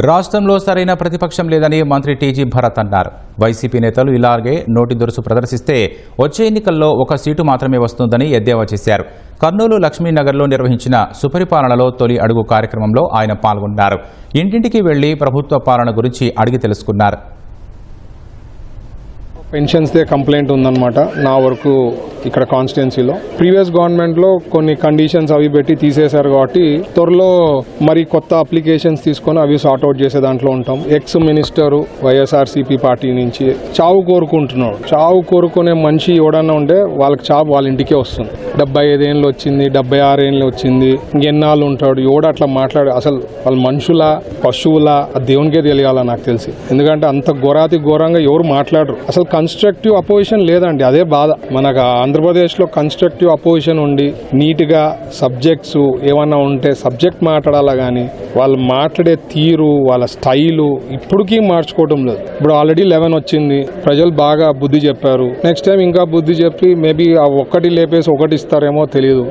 రాష్ట్రంలో సరైన ప్రతిపక్షం లేదని మంత్రి టీజీ భరత్ అన్నారు. వైసీపీ నేతలు ఇలాగే నోటి దురుసు ప్రదర్శిస్తే వచ్చే ఎన్నికల్లో ఒక సీటు మాత్రమే వస్తుందని ఎద్దేవా చేశారు. కర్నూలు లక్ష్మీనగర్లో నిర్వహించిన సుపరిపాలనలో తొలి అడుగు కార్యక్రమంలో ఆయన పాల్గొన్నారు. ఇంటింటికి వెళ్ళి ప్రభుత్వ పాలన గురించి అడిగి తెలుసుకున్నారు. పెన్షన్స్దే కంప్లైంట్ ఉందన్నమాట. నా వరకు ఇక్కడ కాన్స్టిట్యున్సీలో ప్రీవియస్ గవర్నమెంట్లో కొన్ని కండిషన్స్ అవి పెట్టి తీసేశారు కాబట్టి త్వరలో మరి కొత్త అప్లికేషన్స్ తీసుకొని అవి సార్ట్అవుట్ చేసే దాంట్లో ఉంటాం. ఎక్స్ మినిస్టర్ వైఎస్ఆర్సీపీ పార్టీ నుంచి చావు కోరుకుంటున్నాడు. చావు కోరుకునే మనిషి ఎవడన్నా ఉంటే వాళ్ళకి చావు వాళ్ళ ఇంటికే వస్తుంది. డెబ్బై ఐదేళ్ళు వచ్చింది డెబ్బై ఆరేళ్ళు వచ్చింది ఇంకెన్నాళ్ళు ఉంటాడు ఎవడు అట్లా మాట్లాడు అసలు వాళ్ళ మనుషుల పశువుల ఆ దేవునికే తెలియాల నాకు తెలిసి. ఎందుకంటే అంత ఘోరాతి ఘోరంగా ఎవరు మాట్లాడరు. అసలు కన్స్ట్రక్టివ్ అపోజిషన్ లేదండి అదే బాధ. మనకు ఆంధ్రప్రదేశ్లో కన్స్ట్రక్టివ్ అపోజిషన్ ఉండి నీట్గా సబ్జెక్ట్స్ ఏమన్నా ఉంటే సబ్జెక్ట్ మాట్లాడాలా కానీ వాళ్ళు మాట్లాడే తీరు వాళ్ళ స్టైలు ఇప్పటికీ మార్చుకోవడం లేదు. ఇప్పుడు ఆల్రెడీ లెవెన్ వచ్చింది. ప్రజలు బాగా బుద్ధి చెప్పారు. నెక్స్ట్ టైం ఇంకా బుద్ధి చెప్పి మేబీ ఆ ఒక్కటి లేపేసి ఒకటి ఇస్తారేమో తెలియదు